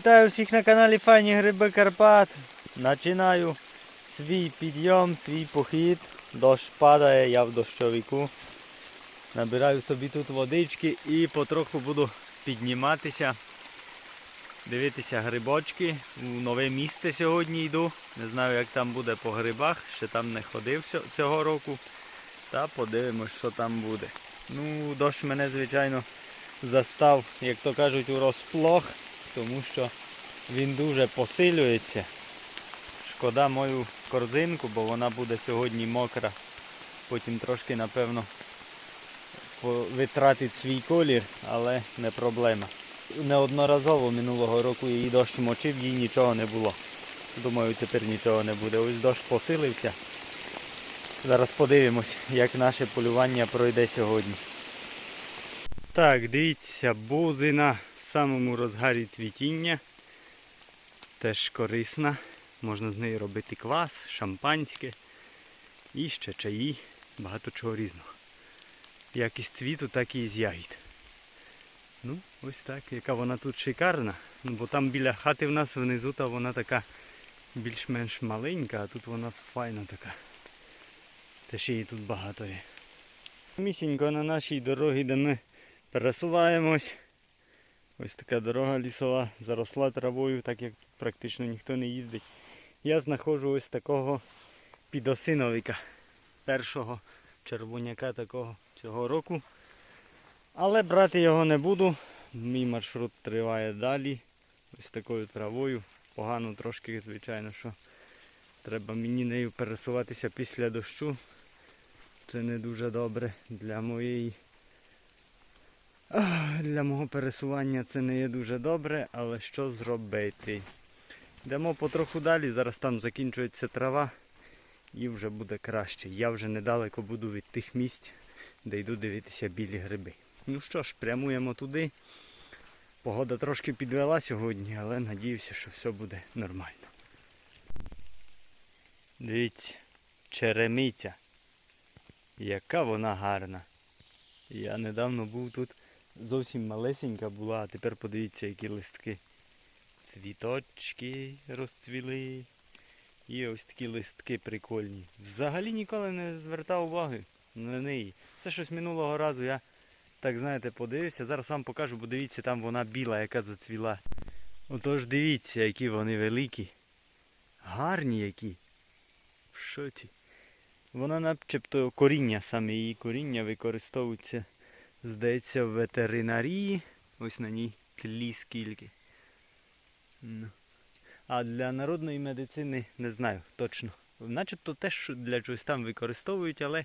Вітаю всіх на каналі Файні Гриби Карпат. Починаю свій підйом, свій похід. Дощ падає, я в дощовику. Набираю собі тут водички і потроху буду підніматися, дивитися грибочки. У нове місце сьогодні йду. Не знаю, як там буде по грибах, ще там не ходив цього року. Та подивимось, що там буде. Ну, дощ мене, звичайно, застав, як то кажуть, у розплох, тому що він дуже посилюється. Шкода мою корзинку, бо вона буде сьогодні мокра. Потім трошки, напевно, витратить свій колір, але не проблема. Неодноразово минулого року її дощ мочив, їй нічого не було. Думаю, тепер нічого не буде. Ось дощ посилився. Зараз подивимось, як наше полювання пройде сьогодні. Так, дивіться, бузина самому розгарі цвітіння. Теж корисна. Можна з неї робити квас, шампанське і ще чаї, багато чого різного. Як із цвіту, так і з ягід. Ну, ось так, яка вона тут шикарна. Ну, бо там біля хати в нас внизу та вона така більш-менш маленька, а тут вона файна така. Теж її тут багато є. Місінько на нашій дорогі, де ми пересуваємось. Ось така дорога лісова, заросла травою, так як практично ніхто не їздить. Я знаходжу ось такого підосиновика. Першого червоняка такого цього року. Але брати його не буду. Мій маршрут триває далі. Ось такою травою. Погано трошки, звичайно, що треба мені нею пересуватися після дощу. Це не дуже добре для моєї. Для мого пересування це не є дуже добре, але що зробити? Йдемо потроху далі, зараз там закінчується трава і вже буде краще. Я вже недалеко буду від тих місць, де йду дивитися білі гриби. Ну що ж, прямуємо туди. Погода трошки підвела сьогодні, але надіюся, що все буде нормально. Дивіться, черемиця. Яка вона гарна. Я недавно був тут, зовсім малесенька була, а тепер подивіться, які листки. Цвіточки розцвіли. І ось такі листки прикольні. Взагалі ніколи не звертав уваги на неї. Це щось минулого разу я, так знаєте, подивився. Зараз вам покажу, бо дивіться, там вона біла, яка зацвіла. Отож дивіться, які вони великі. Гарні які. В шоці. Вона начебто коріння, саме її коріння використовується, здається, в ветеринарії. Ось на ній тлі скільки. А для народної медицини не знаю точно. Начебто теж для чогось там використовують, але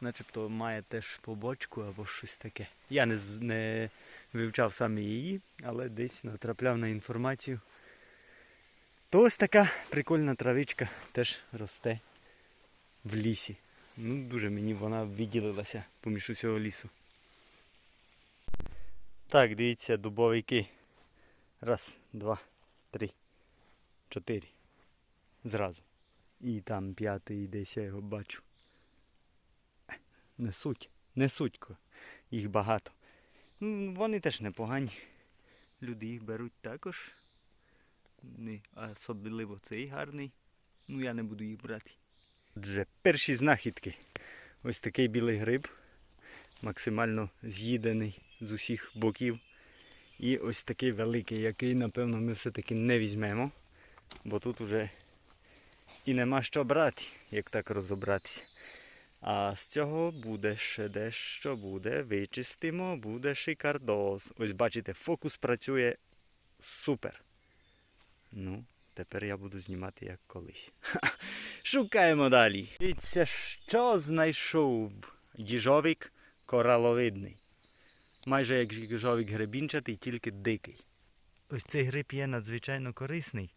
начебто має теж побочку або щось таке. Я не, не вивчав саме її, але десь натрапляв на інформацію. То ось така прикольна травичка теж росте в лісі. Ну, дуже мені вона відділилася поміж усього лісу. Так, дивіться, дубовики. Раз, два, три, чотири. Зразу. І там п'ятий десь я його бачу. Е, Несуть, несутько. Їх багато. Вони теж непогані. Люди їх беруть також. Не особливо цей гарний. Ну я не буду їх брати. Отже, перші знахідки. Ось такий білий гриб, максимально з'їдений з усіх боків. І ось такий великий, який, напевно, ми все-таки не візьмемо, бо тут вже і нема що брати, як так розібратися. А з цього буде ще дещо буде. Вичистимо, буде шикардос. Ось бачите, фокус працює супер. Ну, тепер я буду знімати як колись. Шукаємо далі. Дивіться, що знайшов їжовик кораловидний. Майже як їжовик гребінчатий, тільки дикий. Ось цей гриб є надзвичайно корисний.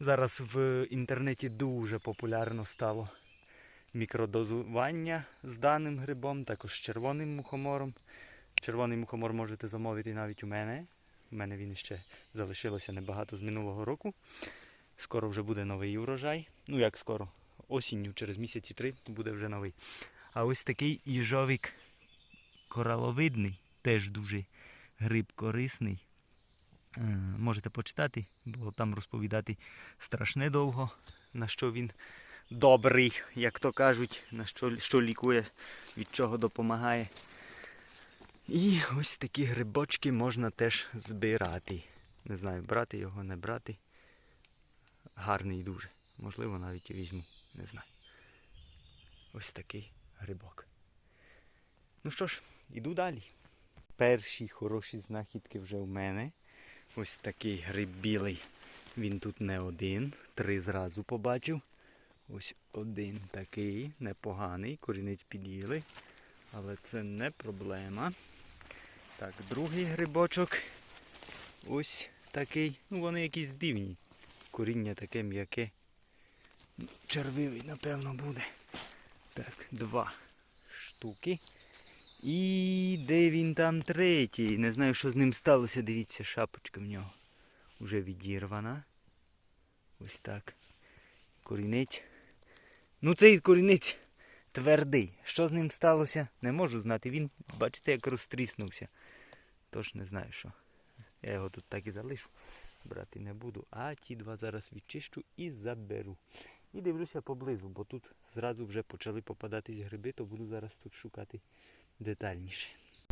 Зараз в інтернеті дуже популярно стало мікродозування з даним грибом, також з червоним мухомором. Червоний мухомор можете замовити навіть у мене. У мене він ще залишилося небагато з минулого року. Скоро вже буде новий урожай. Ну як скоро? Осінню, через місяці три буде вже новий. А ось такий їжовик кораловидний, теж дуже гриб корисний. Е, Можете почитати, бо там розповідати страшне довго, на що він добрий, як то кажуть, на що, що лікує, від чого допомагає. І ось такі грибочки можна теж збирати. Не знаю, брати його, не брати. Гарний дуже. Можливо, навіть і візьму. Не знаю. Ось такий грибок. Ну що ж, іду далі. Перші хороші знахідки вже в мене. Ось такий гриб білий. Він тут не один. Три зразу побачив. Ось один такий, непоганий, корінець під'їли. Але це не проблема. Так, другий грибочок. Ось такий. Ну, вони якісь дивні. Коріння таке м'яке. Ну, Червивий, напевно, буде. Так, два штуки. І де він там третій? Не знаю, що з ним сталося. Дивіться, шапочка в нього вже відірвана. Ось так. Корінець. Ну цей корінець твердий. Що з ним сталося, не можу знати. Він, бачите, як розтріснувся. Тож не знаю що. Я його тут так і залишу. Брати не буду. А ті два зараз відчищу і заберу. І дивлюся поблизу, бо тут зразу вже почали попадатись гриби, то буду зараз тут шукати детальніше.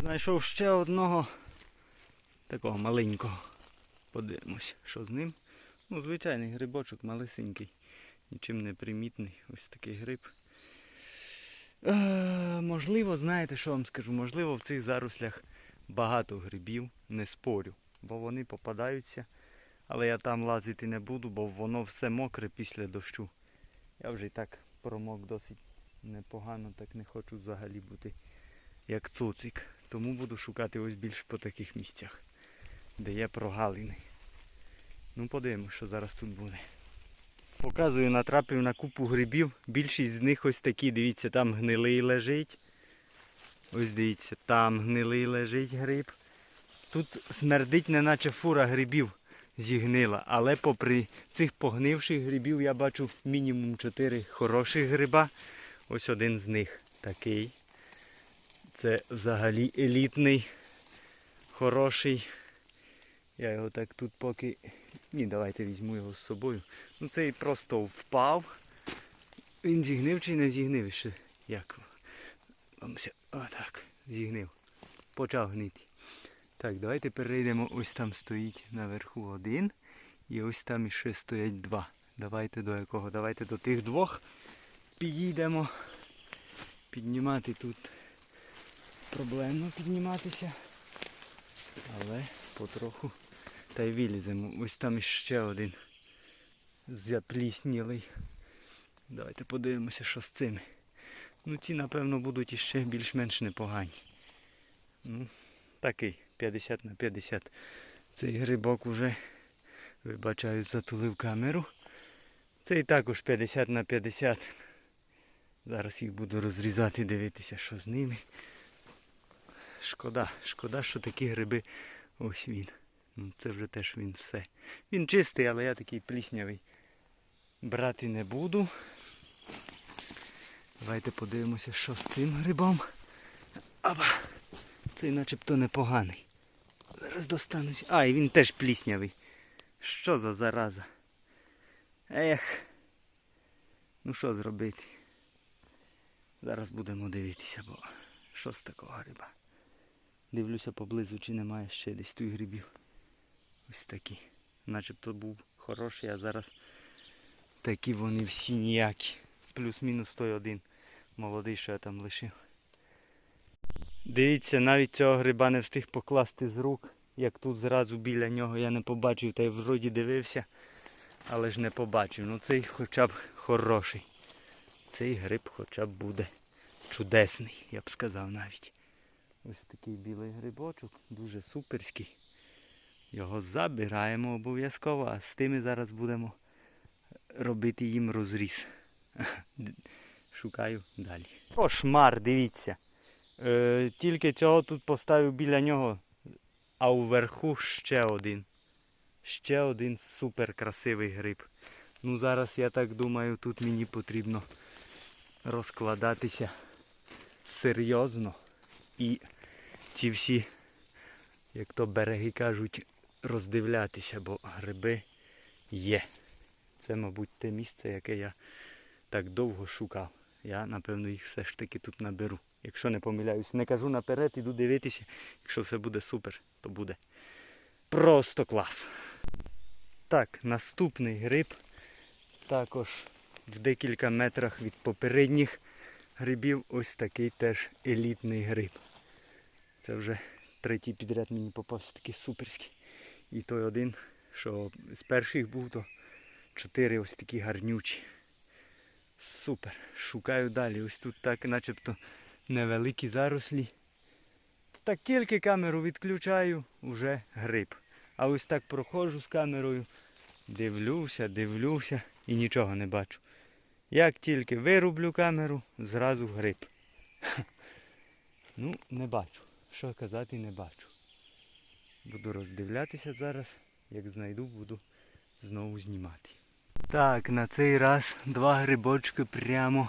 Знайшов ще одного такого маленького. Подивимось, що з ним. Ну, звичайний грибочок малесенький, нічим не примітний. Ось такий гриб. Е, можливо, знаєте, що вам скажу? Можливо, в цих зарослях багато грибів, не спорю, бо вони попадаються. Але я там лазити не буду, бо воно все мокре після дощу. Я вже і так промок досить непогано, так не хочу взагалі бути як цуцик. Тому буду шукати ось більш по таких місцях, де є прогалини. Ну подивимось, що зараз тут буде. Показую, натрапив на купу грибів. Більшість з них ось такі, дивіться, там гнилий лежить. Ось дивіться, там гнилий лежить гриб. Тут смердить, неначе фура грибів зігнила. Але попри цих погнивших грибів я бачу мінімум 4 хороших гриба. Ось один з них такий. Це взагалі елітний, хороший. Я його так тут поки... Ні, давайте візьму його з собою. Ну цей просто впав. Він зігнив чи не зігнив ще? Як? Отак. Зігнив. Почав гнити. Так, давайте перейдемо. Ось там стоїть наверху один. І ось там іще стоять два. Давайте до якого? Давайте до тих двох підійдемо. Піднімати тут проблемно підніматися. Але потроху та й виліземо. Ось там іще один запліснілий. Давайте подивимося, що з цими. Ну ті, напевно, будуть іще більш-менш непогані. Ну, такий 50 на 50. Цей грибок уже, вибачаю, затулив камеру. Цей також 50 на 50. Зараз їх буду розрізати, дивитися, що з ними. Шкода, шкода, що такі гриби. Ось він. Ну, це вже теж він все. Він чистий, але я такий пліснявий. Брати не буду. Давайте подивимося, що з цим грибом. Аба! Цей начебто непоганий. Зараз достанусь. А, і він теж пліснявий. Що за зараза? Ех. Ну що зробити? Зараз будемо дивитися, бо що з такого гриба. Дивлюся поблизу, чи немає ще десь тут грибів. Ось такі. Начебто був хороший, а зараз такі вони всі ніякі. Плюс-мінус той один молодий, що я там лишив. Дивіться, навіть цього гриба не встиг покласти з рук. Як тут зразу біля нього я не побачив, та й вроді дивився, але ж не побачив. Ну цей хоча б хороший. Цей гриб хоча б буде чудесний, я б сказав навіть. Ось такий білий грибочок, дуже суперський. Його забираємо обов'язково, а з тими зараз будемо робити їм розріз. Шукаю далі. Кошмар, дивіться. Е, тільки цього тут поставив біля нього, а уверху ще один. Ще один супер красивий гриб. Ну зараз я так думаю, тут мені потрібно розкладатися серйозно. І ці всі, як то береги кажуть, роздивлятися, бо гриби є. Це, мабуть, те місце, яке я так довго шукав. Я, напевно, їх все ж таки тут наберу. Якщо не помиляюсь, не кажу наперед, іду дивитися. Якщо все буде супер, то буде просто клас. Так, наступний гриб також в декілька метрах від попередніх грибів ось такий теж елітний гриб. Це вже третій підряд мені попався такий суперський. І той один, що з перших був, то чотири ось такі гарнючі. Супер. Шукаю далі. Ось тут так начебто невеликі зарослі. Так тільки камеру відключаю, вже гриб. А ось так проходжу з камерою, дивлюся, дивлюся і нічого не бачу. Як тільки вирублю камеру, зразу гриб. Ну, не бачу. Що казати, не бачу. Буду роздивлятися зараз. Як знайду, буду знову знімати. Так, на цей раз два грибочки прямо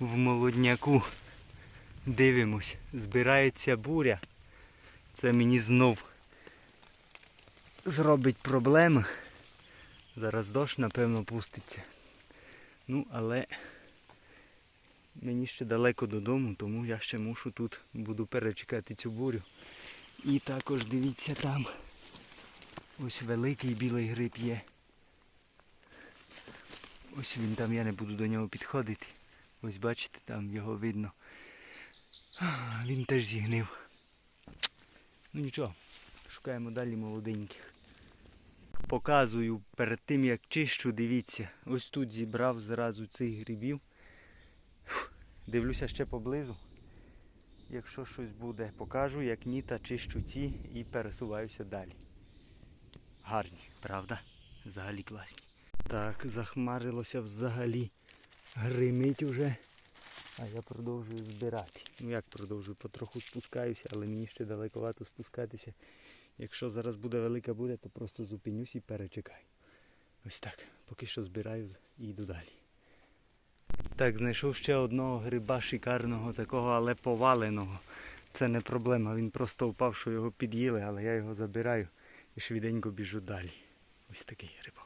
в молодняку. Дивимось, збирається буря. Це мені знов зробить проблеми. Зараз дощ, напевно, пуститься. Ну, але мені ще далеко додому, тому я ще мушу тут буду перечекати цю бурю. І також дивіться там. Ось великий білий гриб є. Ось він там, я не буду до нього підходити. Ось бачите, там його видно. Він теж зігнив. Ну нічого, шукаємо далі молоденьких. Показую перед тим як чищу, дивіться, ось тут зібрав зразу цих грибів. Дивлюся ще поблизу. Якщо щось буде, покажу, як ні, та чищу ці і пересуваюся далі. Гарні, правда? Взагалі класні. Так, захмарилося взагалі. Гримить уже. А я продовжую збирати. Ну як продовжую, потроху спускаюся, але мені ще далековато спускатися. Якщо зараз буде велика буря, то просто зупинюсь і перечекаю. Ось так. Поки що збираю і йду далі. Так, знайшов ще одного гриба шикарного такого, але поваленого. Це не проблема. Він просто впав, що його під'їли, але я його забираю і швиденько біжу далі. Ось такий грибок.